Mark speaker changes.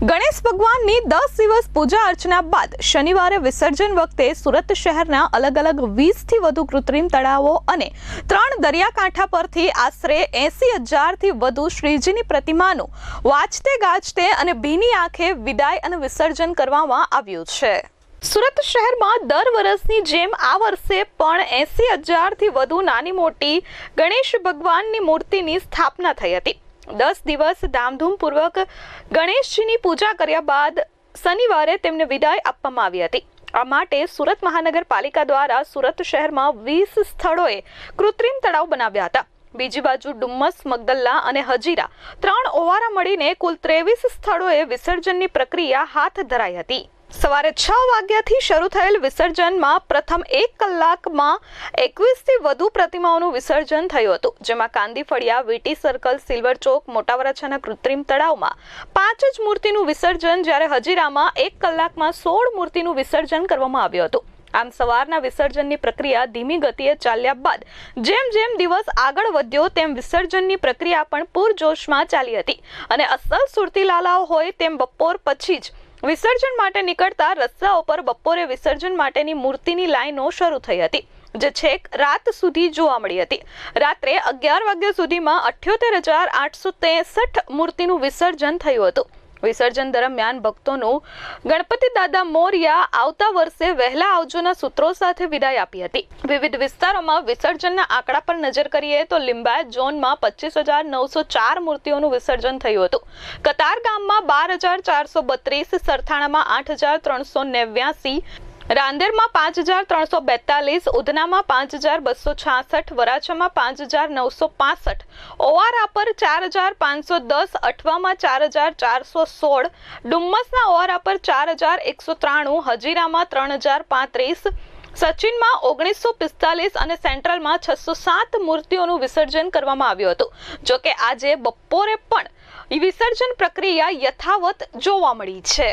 Speaker 1: ગણેશ ભગવાનની દસ દિવસ પૂજા અર્ચના બાદ શનિવારે વિસર્જન વખતે સુરત શહેરના અલગ અલગ વીસથી વધુ કૃત્રિમ તળાવો અને ત્રણ દરિયાકાંઠા પરથી આશરે એસી હજારથી વધુ શ્રીજીની પ્રતિમાનું વાંચતે ગાજતે અને ભીની આંખે વિદાય અને વિસર્જન કરવામાં આવ્યું છે. સુરત શહેરમાં દર વર્ષની જેમ આ વર્ષે પણ એસી હજારથી વધુ નાની મોટી ગણેશ ભગવાનની મૂર્તિની સ્થાપના થઈ હતી. દસ દિવસ ધામધૂમપૂર્વક ગણેશજીની પૂજા કર્યા બાદ શનિવારે તેમને વિદાય આપવામાં આવી હતી. આ માટે સુરત મહાનગરપાલિકા દ્વારા સુરત શહેરમાં વીસ સ્થળોએ કૃત્રિમ તળાવ બનાવ્યા હતા. બીજી બાજુ ડુમ્મસ, મગદલ્લા અને હજીરા ત્રણ ઓવારા મળીને કુલ ત્રેવીસ સ્થળોએ વિસર્જનની પ્રક્રિયા હાથ ધરાઈ હતી. સવારે છ વાગ્યાથી શરૂ થયેલ વિસર્જનમાં પ્રથમ એક કલાકમાં એકવીસથી વધુ પ્રતિમાઓનું વિસર્જન થયું હતું, જેમાં કાંદી ફળિયા, વીટી સર્કલ, સિલ્વર ચોક મોટાવરાછાના કૃત્રિમ તળાવમાં પાંચ જ મૂર્તિનું વિસર્જન જ્યારે હજીરામાં એક કલાકમાં સોળ મૂર્તિનું વિસર્જન કરવામાં આવ્યું હતું. આમ સવારના વિસર્જનની પ્રક્રિયા ધીમી ગતિએ ચાલ્યા બાદ જેમ જેમ દિવસ આગળ વધ્યો તેમ વિસર્જનની પ્રક્રિયા પણ પૂરજોશમાં ચાલી હતી અને અસલ સુરતી લાલાઓ હોય તેમ બપોર પછી જ વિસર્જન માટે નીકળતા રસ્તાઓ પર બપોરે વિસર્જન માટેની મૂર્તિની લાઈનો શરૂ થઈ હતી, જે છેક રાત સુધી જોવા મળી હતી. રાત્રે અગિયાર વાગ્યા સુધીમાં અઠ્યોતેર હજાર આઠસો ત્રેસઠ મૂર્તિનું વિસર્જન થયું હતું. વિસર્જન દરમિયાન ભક્તોનું ગણપતિ દાદા મોરિયા આવતા વર્ષે વહેલા આવજોના સૂત્રો સાથે વિદાય આપી હતી. વિવિધ વિસ્તારોમાં વિસર્જનના આંકડા પર નજર કરીએ તો લિંબાયત ઝોનમાં પચીસ હજાર નવસો ચાર મૂર્તિઓનું વિસર્જન થયું હતું. કતાર ગામમાં બાર હજાર ચારસો બત્રીસ સરથાણામાં આઠ હજાર ત્રણસો નેવ્યાસી રાંદેરમાં પાંચ હજાર ત્રણસો બેતાલીસ, ઉધનામાં પાંચ હજાર બસો છાસઠ, વરાછામાં પાંચ હજાર નવસો પાસઠ ઓવારા પર ચાર હજાર પાંચસો દસ, અઠવામાં ચાર હજાર ચારસો સોળ, ડુમ્મસના ઓવારા પર ચાર હજાર એકસો ત્રાણું, હજીરામાં ત્રણ હજાર પાંત્રીસ, સચિનમાં ઓગણીસો પિસ્તાલીસ અને સેન્ટ્રલમાં છસો સાત મૂર્તિઓનું વિસર્જન કરવામાં આવ્યું હતું. જો કે આજે બપોરે પણ વિસર્જન પ્રક્રિયા યથાવત જોવા મળી છે.